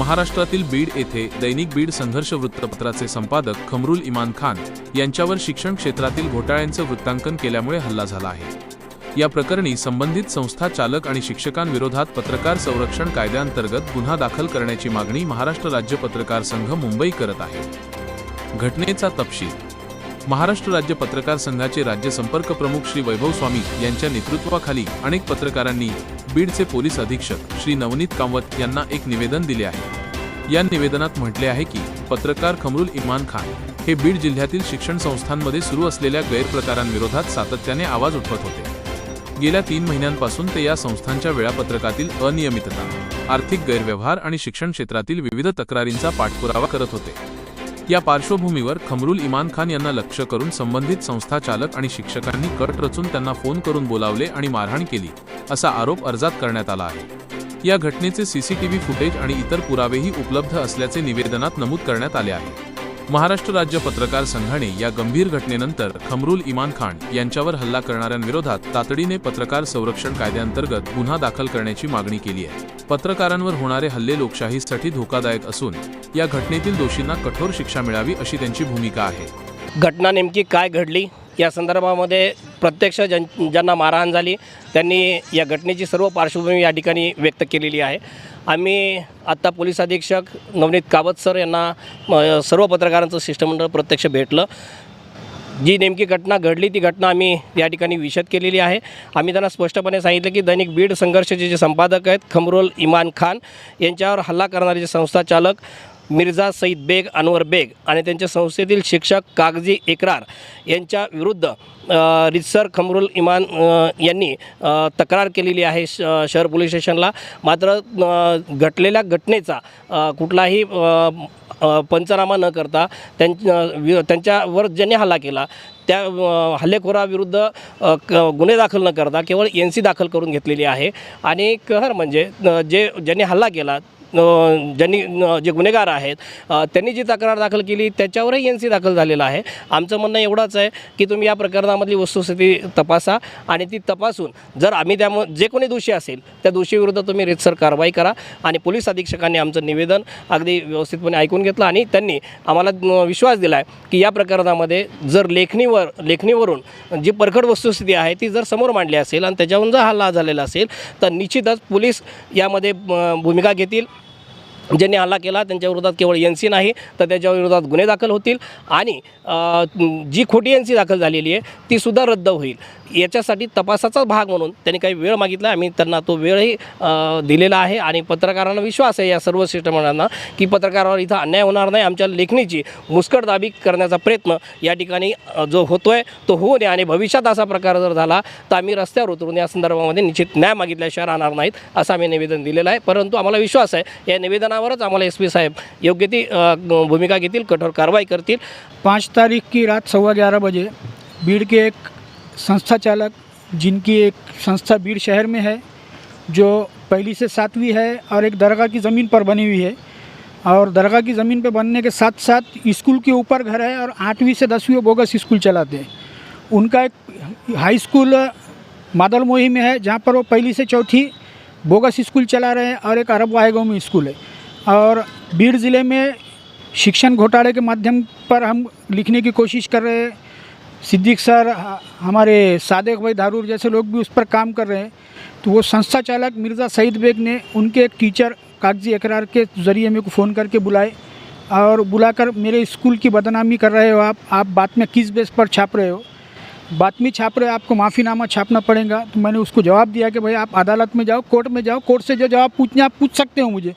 महाराष्ट्रातील बीड येथे दैनिक बीड संघर्ष वृत्तपत्राचे संपादक खमरुल इमान खान यांच्यावर शिक्षण क्षेत्रातील घोटाळ्यांचं वृत्तांकन केल्यामुळे हल्ला झाला आहे. या प्रकरणी संबंधित संस्था चालक आणि शिक्षकांविरोधात पत्रकार संरक्षण कायद्याअंतर्गत गुन्हा दाखल करण्याची मागणी महाराष्ट्र राज्य पत्रकार संघ मुंबई करत आहे. घटनेचा तपशील महाराष्ट्र राज्य पत्रकार संघाचे राज्य संपर्क प्रमुख श्री वैभव स्वामी यांच्या नेतृत्वाखाली अनेक पत्रकारांनी बीडचे पोलीस अधीक्षक श्री नवनीत कामवत यांना एक निवेदन दिले आहे. या निवेदनात म्हटले आहे की पत्रकार खमरुल इमान खान हे बीड जिल्ह्यातील शिक्षण संस्थांमध्ये सुरू असलेल्या गैरप्रकारांविरोधात सातत्याने आवाज उठवत होते. गेल्या तीन महिन्यांपासून ते या संस्थांच्या वेळापत्रकातील अनियमितता आर्थिक गैरव्यवहार आणि शिक्षण क्षेत्रातील विविध तक्रारींचा पाठपुरावा करत होते. या पार्श्वभूमीवर खमरुल इमान खान यांना लक्ष करून संबंधित संस्था चालक आणि शिक्षकांनी कट रचून त्यांना फोन करून बोलावले आणि मारहाण केली असा आरोप अर्जात करण्यात आला आहे. या घटनेचे सीसीटीव्ही फुटेज आणि इतर पुरावेही उपलब्ध असल्याचे निवेदनात नमूद करण्यात आले आहे. महाराष्ट्र राज्य पत्रकार संघाने या गंभीर घटनेनंतर खमरुल इमान खान यांच्यावर हल्ला करणाऱ्यांविरोधात तातडीने पत्रकार संरक्षण कायद्याअंतर्गत गुन्हा दाखल करण्याची मागणी केली आहे. पत्रकारांवर होणारे हल्ले लोकशाहीसाठी धोकादायक असून या घटनेतील दोषींना कठोर शिक्षा मिळावी अशी त्यांची भूमिका आहे. घटना नेमकी काय घडली? या संदर्भामध्ये प्रत्यक्ष ज्यां ज्यांना मारहाण झाली त्यांनी या घटनेची सर्व पार्श्वभूमी या ठिकाणी व्यक्त केलेली आहे. आम्ही आत्ता पोलीस अधीक्षक नवनीत कावत सर यांना सर्व पत्रकारांचं शिष्टमंडळ प्रत्यक्ष भेटलं. जी नेमकी घटना घडली ती घटना आम्ही या ठिकाणी विशद केलेली आहे. आम्ही त्यांना स्पष्टपणे सांगितलं की दैनिक बीड संघर्षाचे जे संपादक आहेत खमरोल इमान खान यांच्यावर हल्ला करणारे जे संस्था चालक मिर्झा सईद बेग अनवर बेग आणि त्यांच्या संस्थेतील शिक्षक कागजी एकरार यांच्या विरुद्ध रितसर खमरुल इमान यांनी तक्रार केलेली आहे श शहर पोलीस स्टेशनला. मात्र घटलेल्या घटनेचा कुठलाही पंचनामा न करता त्यांच्या वि- त्यांच्यावर ज्यांनी हल्ला केला त्या हल्लेखोराविरुद्ध क- गुन्हे दाखल न करता केवळ एन सी दाखल करून घेतलेली आहे. आणि कहर म्हणजे जे ज्यांनी हल्ला केला ज्यांनी जे गुन्हेगार आहेत त्यांनी जी तक्रार दाखल केली त्याच्यावरही एन सी दाखल झालेला आहे. आमचं म्हणणं एवढंच आहे की तुम्ही या प्रकरणामधली वस्तुस्थिती तपासा आणि ती तपासून जर आम्ही त्यामुळे जे कोणी दोषी असेल त्या दोषीविरुद्ध तुम्ही रितसर कारवाई करा आणि पोलीस अधीक्षकांनी आमचं निवेदन अगदी व्यवस्थितपणे ऐकून घेतलं आणि त्यांनी आम्हाला विश्वास दिला आहे की या प्रकरणामध्ये जर लेखणीवर लेखणीवरून जी परखड वस्तुस्थिती आहे ती जर समोर मांडली असेल आणि त्याच्यावरून जर हल्ला झालेला असेल तर निश्चितच पोलीस यामध्ये भूमिका घेतील. ज्यांनी हल्ला केला त्यांच्या विरोधात केवळ एन सी नाही तर त्याच्या विरोधात गुन्हे दाखल होतील. आणि जी खोटी एन सी दाखल झालेली आहे तीसुद्धा रद्द होईल. याच्यासाठी तपासाचा भाग म्हणून त्यांनी काही वेळ मागितला. आम्ही त्यांना तो वेळही दिलेला आहे. आणि पत्रकारांना विश्वास आहे या सर्व शिष्टमंडळांना की पत्रकारावर इथं अन्याय होणार नाही. आमच्या लेखणीची मुस्कटदाबी करण्याचा प्रयत्न या ठिकाणी जो होतो आहे तो होऊ नये आणि भविष्यात असा प्रकार जर झाला तर आम्ही रस्त्यावर उतरून या संदर्भामध्ये निश्चित न्याय मागितल्याशिवाय राहणार नाहीत असं आम्ही निवेदन दिलेलं आहे. परंतु आम्हाला विश्वास आहे या आधारावरच आम्हाला एस पी साहेब योग्य ती भूमिका घेतील कठोर कारवाई करतील. पाँच तारीख की रात सवा ग्यारह बजे बीड़ के एक संस्था चालक जिनकी एक संस्था बीड़ शहर में है जो पहली से सातवीं है और एक दरगाह की ज़मीन पर बनी हुई है और दरगाह की ज़मीन पर बनने के साथ साथ स्कूल के ऊपर घर है और आठवीं से दसवीं बोगस स्कूल चलाते हैं। उनका एक हाई स्कूल मादल मोही में है जहाँ पर वो पहली से चौथी बोगस स्कूल चला रहे हैं और एक अरब वाहेगांव में स्कूल है। और बीड़ ज़िले में शिक्षण घोटाले के माध्यम पर हम लिखने की कोशिश कर रहे हैं। सिद्दीक सर, हमारे सादिक भाई धारूर जैसे लोग भी उस पर काम कर रहे हैं। तो वो संस्था चालक मिर्ज़ा सईद बेग ने उनके एक टीचर कागज़ी इकरार के ज़रिए मेरे को फ़ोन करके बुलाए और बुलाकर मेरे स्कूल की बदनामी कर रहे हो आप। आप बात में किस बेस पर छाप रहे हो? बात में छाप रहे हो, आपको माफ़ीनामा छापना पड़ेगा। तो मैंने उसको जवाब दिया कि भाई आप अदालत में जाओ, कोर्ट में जाओ, कोर्ट से जो जवाब पूछने आप पूछ सकते हो मुझे।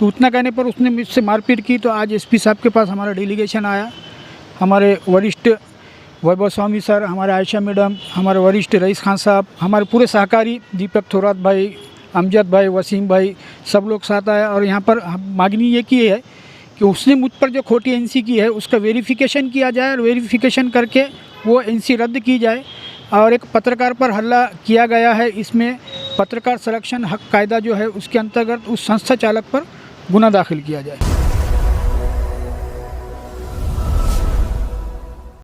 तो उतना कहने पर उसने मुझसे मारपीट की तो आज एसपी साहब के पास हमारा डेलीगेशन आया। हमारे वरिष्ठ वैभव स्वामी सर, हमारे आयशा मैडम, हमारे वरिष्ठ रईस खान साहब, हमारे पूरे सहकारी दीपक थोरात भाई, अमजद भाई, वसीम भाई, सब लोग साथ आए और यहाँ पर मांगनी ये की है कि उसने मुझ पर जो खोटी एनसी की है, उसका वेरिफिकेशन किया जाए और वेरिफिकेशन करके वो एनसी रद्द की जाए। और एक पत्रकार पर हल्ला किया गया है। इसमें पत्रकार संरक्षण हक कायदा जो है उसके अंतर्गत उस संस्था चालक पर गुना दाखिल किया जाए।